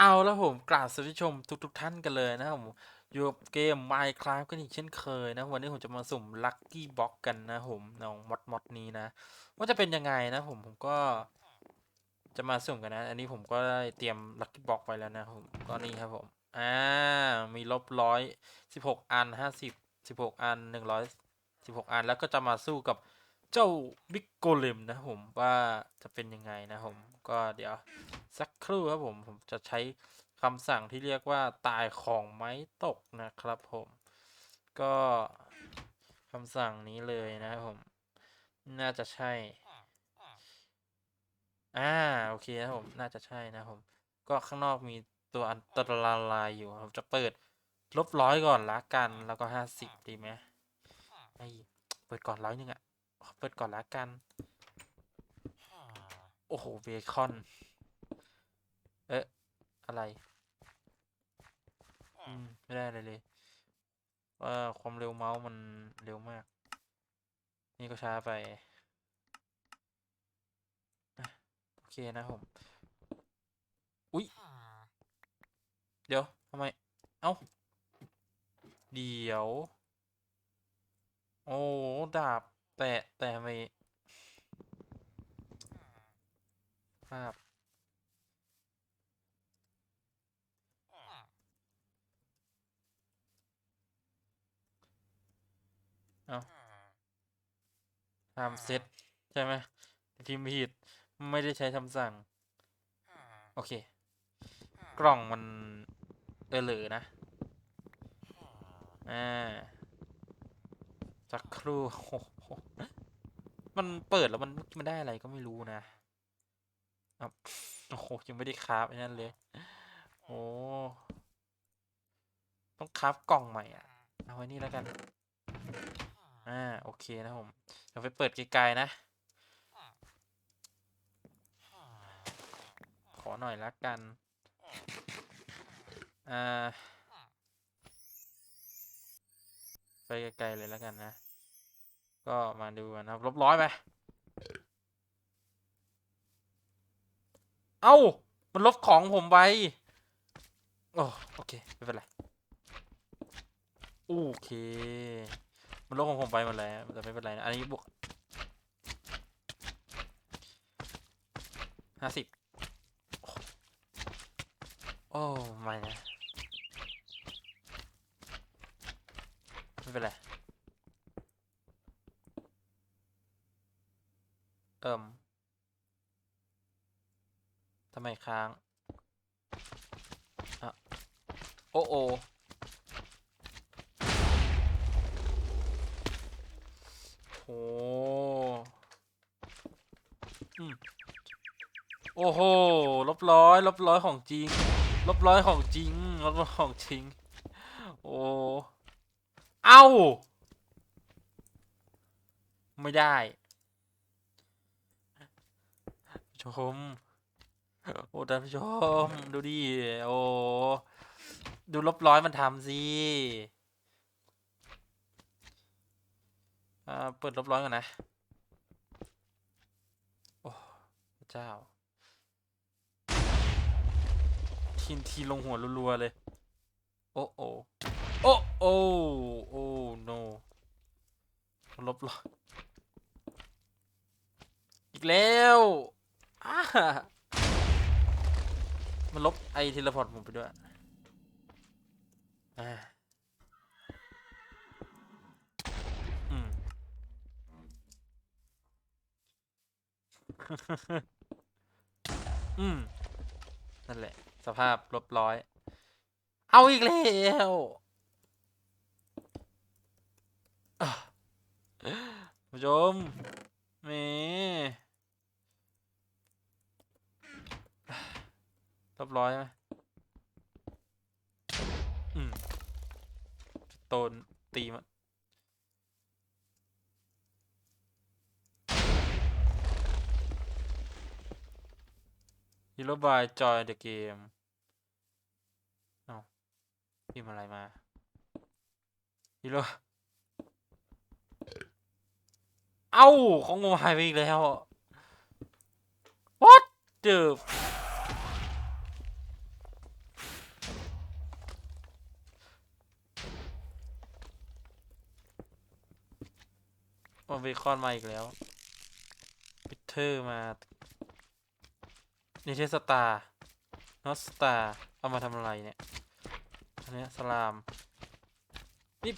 เอาแล้วผมกราบสวัสดีชมทุกๆท่านกันเลยนะครับผมอยู่กับเกม Minecraft กันอีกเช่นเคยนะวันนี้ผมจะมาสุ่ม Lucky Box กันนะผมน้องมอดมอดนี้นะ ว่าจะเป็นยังไงนะผมผมก็จะมาสุ่มกันนะ อันนี้ผมก็ได้เตรียม Lucky Box ไว้แล้วนะผมก็นี่ครับผมอ่ามีลบร้อยสิบหกอันห้าสิบสิบหกอันหนึ่งร้อยสิบหกอันแล้วก็จะมาสู้กับ เจ้าบิ๊กโกเลมนะผมว่าจะเป็นยังไงนะผมก็เดี๋ยวสักครู่ครับผมผมจะใช้คำสั่งที่เรียกว่าตายของไม้ตกนะครับผม ก็คำสั่งนี้เลยนะครับผม น่าจะใช่ อ่าโอเคนะผมน่าจะใช่นะผม ก็ข้างนอกมีตัวอันตรายอยู่ผมจะเปิดลบร้อยก่อนละกันแล้วก็ห้าสิบดีไหมไอ้เปิดก่อนร้อยหนึ่งอะ เปิดก่อนละกัน โอ้โหเบคอน เอ๊ะ อะไร อืม ไม่ได้เลยเลยว่าความเร็วเมาส์มันเร็วมาก นี่ก็ช้าไป โอเคนะผม อุ๊ย เดี๋ยวทำไม เอ้า เดี๋ยว โอ้ ดาบ แตะแต่ไม่ภาพเอาทำเซตใช่ไหมทีมผิดไม่ได้ใช้คำสั่ง โอเค กล่องมันเออเหลือนะ อ่าสักครู่ มันเปิดแล้วมันมันได้อะไรก็ไม่รู้นะโอ้โหยังไม่ได้คราฟไอ้นั่นเลย โอ้ต้องคราฟกล่องใหม่อะ เอาไว้นี่แล้วกัน อ่า โอเคนะผม เดี๋ยวไปเปิดไกลๆนะ ขอหน่อยละกัน อ่า ไปไกลๆเลยแล้วกันนะ ก็มาดูกันนะครับลบร้อยไป เอ้า มันลบของผมไป โอ้โอเค ไม่เป็นไร โอเค มันลบของผมไปหมดแล้วแต่ไม่เป็นไรนะ อันนี้บวกห้าสิบโอ้ไม่นะ ไม่เป็นไร เอิ่มทำไมค้างอะโอ้โอโอ้โอ้โห ลบร้อย ลบร้อยของจริง ลบร้อยของจริง ลบร้อยของจริง โอ้ เอ้า ไม่ได้ ชม โอ้ท่านผู้ชม ดูดิ โอ้ ดูลบร้อยมันทำสิอ่าเปิดลบร้อยก่อนนะ โอ้เจ้า ทีนทีลงหัวรัวๆเลย โอ้โอ้โอ้โอ้โอ้ no ลบร้อยอีกแล้ว มันลบไอเทเลพอร์ตผมไปด้วยอืมอืม นั่นแหละ สภาพลบร้อย เอาอีกแล้วผู้ชมแหมลบร้อยไหมอืมโตนตีมันฮีโรบายจอยเดอะเกมเอาพิมอะไรมาฮีโรเอ้า ของผมหายไปอีกแล้ว what the เบคอนมาอีกแล้วปิเทอร์มานิเทสตาร์นอสตาร์เอามาทำอะไรเนี่ย อันเนี้ยสลาม นี่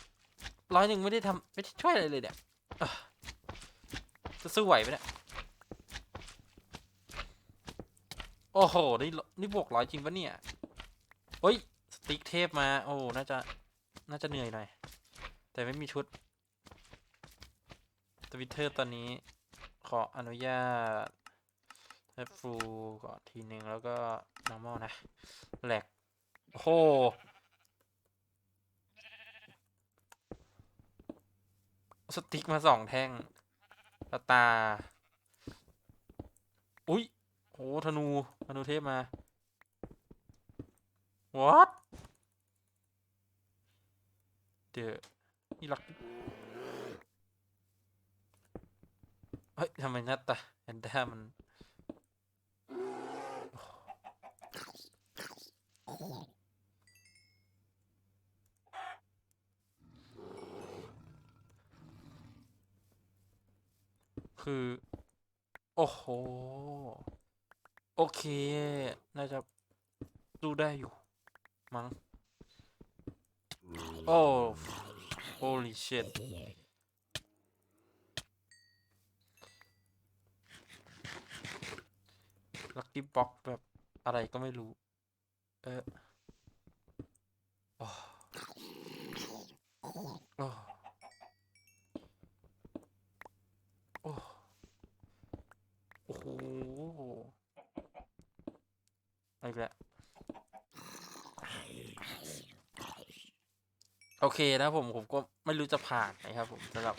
ร้อยหนึ่งไม่ได้ทำไม่ได้ช่วยอะไรเลยเนี่ยจะสู้ไหวไหมเนี่ย โอ้โห นี่นี่บวกร้อยจริงปะเนี่ยเฮ้ย สติ๊กเทพมา โอ้ น่าจะ น่าจะเหนื่อยหน่อย แต่ไม่มีชุด ทวิตเตอร์ตอนนี้ขออนุญาตให้ฟูก่อนทีหนึ่งแล้วก็ normal นะแหลกโอ้โหสติ๊กมาสองแท่งตาตา อุ้ยโหธนู ธนูเทพมา what เดี๋ยวนี่หลักเฮ้ยทำไมน้าตาแอนด้ามันคือ โอ้โห โอเค น่าจะดูได้อยู่ มั้ง โอ้ holy shit ลักกี้บ็อกแบบอะไรก็ไม่รู้ เออโอ้โอ้โอ้โอ้โหอาอีกแล้วโอเคนะผมผมก็ไม่รู้จะผ่านนะครับผมสำหรับ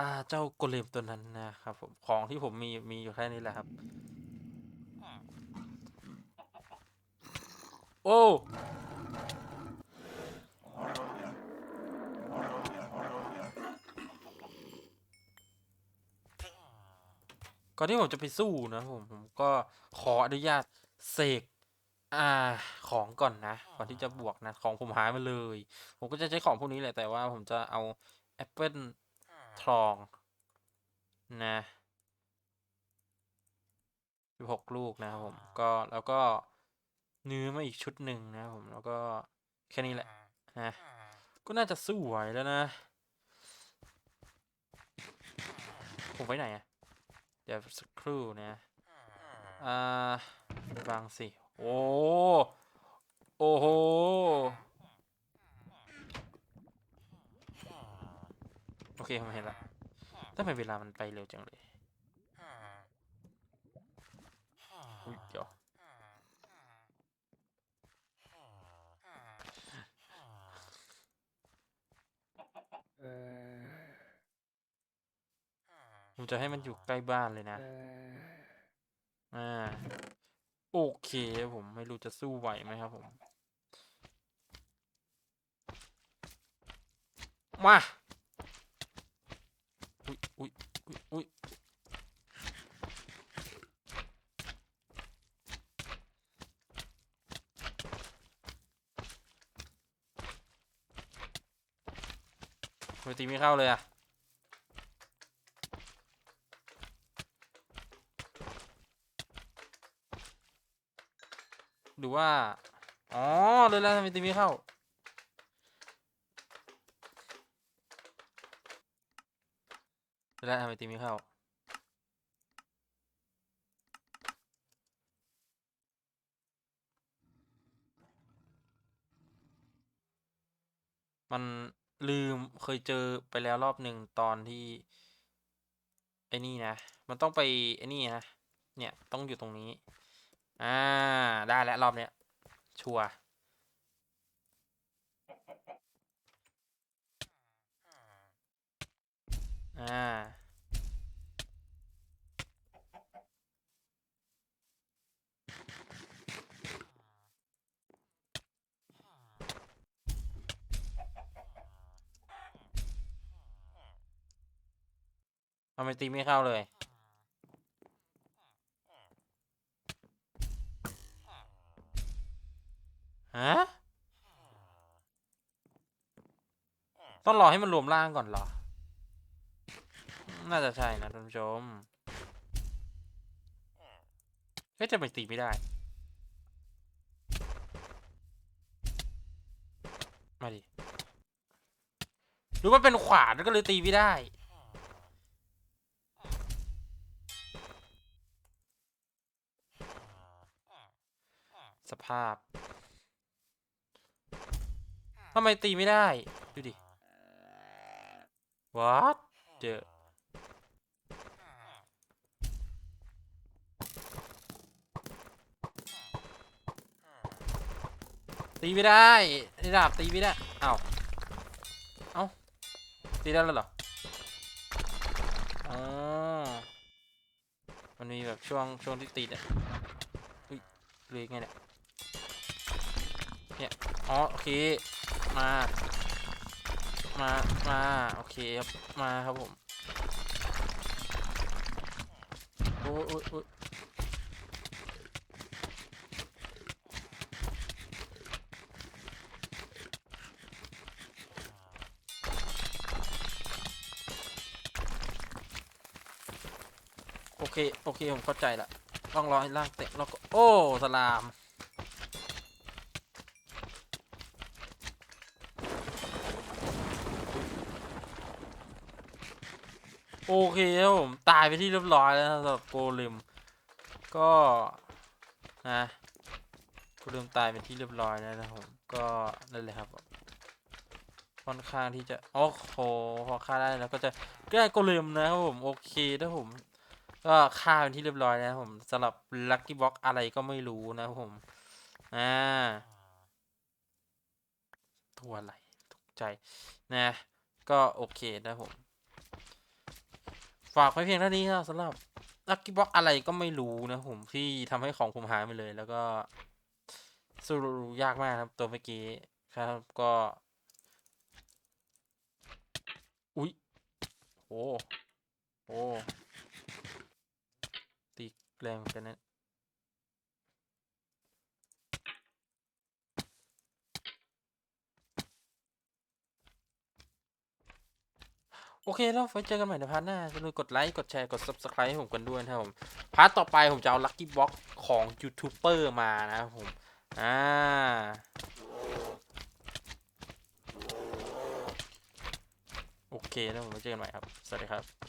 อ่าเจ้าโกเลมตัวนั้นนะครับผมของที่ผมมีมีอยู่แค่นี้แหละครับ โอ้ก่อนที่ผมจะไปสู้นะผมผมก็ขออนุญาตเสกอ่าของก่อนนะ ก่อนที่จะบวกนะ ของผมหายมาเลย ผมก็จะใช้ของพวกนี้แหละแต่ว่าผมจะเอาแอปเปิลทองนะสิบหกลูกนะครับผมก็แล้วก็ เนื้อมาอีกชุดหนึ่งนะครับผมแล้วก็แค่นี้แหละนะก็น่าจะสู้ไหวแล้วนะ ผมไว้ไหนอะเดี๋ยวสักครู่นะอ่าบางสิ โอ้โอ้โหโอเคผมเห็นละทำไมเวลามันไปเร็วจังเลยอุ้ยเดี๋ยว จะให้มันอยู่ใกล้บ้านเลยนะ อ่า โอเคผมไม่รู้จะสู้ไหวไหมครับผม มา อุ้ยอุ้ยอุ้ยอุ้ยทำไมตีไม่เข้าเลยอะ หรือว่า อ๋อเลยแล้วทำไมตีไม่เข้าแล้วทำไมตีไม่เข้า มันลืมเคยเจอไปแล้วรอบหนึ่งตอนที่ ไอ้นี่นะ มันต้องไปไอ้นี่นะ เนี่ยต้องอยู่ตรงนี้ อ่า ได้แล้วรอบเนี้ย ชัวร์อ่า ทำไมตีไม่เข้าเลย ฮะ ต้องรอให้มันรวมร่างก่อนเหรอ น่าจะใช่นะท่านผู้ชมก็จะไม่ตีไม่ได้ มาดิหรือว่าเป็นขวานก็เลยตีไม่ได้สภาพ ทำไมตีไม่ได้ what เจอตีไม่ได้ไอ้ดาบตีไม่ได้เอ้าเอ้าตีได้แล้วเหรออ๋อมันมีแบบช่วงช่วงที่ตีเนี่ยอุ้ยเลยไงเนี่ยเนี่ยอ๋อโอเคมา มา มา โอเคครับ มาครับผม โอ้ยโอ้ยโอ้ยโอเค โอเค ผมเข้าใจละ ต้องรอให้ล่างเตะแล้วก็ โอ้ สลาม โอเคครับผมตายไปที่เรียบร้อยแล้วสำหรับโกเลมก็นะโกเลมตายเป็นที่เรียบร้อยแล้วนะผมก็นั่นเลยครับค่อนข้างที่จะโอ้โหพอฆ่าได้แล้วก็จะแก้โกเลมนะครับผมโอเคนะผมก็ฆ่าเป็นที่เรียบร้อยแล้วนะผมสำหรับลัคกี้บ็อกอะไรก็ไม่รู้นะผมอ่าตัวอะไรตกใจนะก็โอเคนะผม ฝากไว้เพียงเท่านี้ครับสำหรับลักกี้บ็อกอะไรก็ไม่รู้นะผมที่ทำให้ของผมหายไปเลย แล้วก็สู้ยากมากครับ ตัวเมื่อกี้ครับก็ อุ๊ยโอ้โอ้ตีแรงเหมือนกันนะ โอเคแล้วไว้เจอกันใหม่ในพาร์ทหน้าอย่าลืมกดไลค์ กดแชร์ กด subscribe ให้ผมกันด้วยนะครับผม พาร์ทต่อไปผมจะเอาลัคกี้บ็อกของยูทูบเบอร์มานะครับผม อ่า โอเคแล้วผมไว้เจอกันใหม่ครับ สวัสดีครับ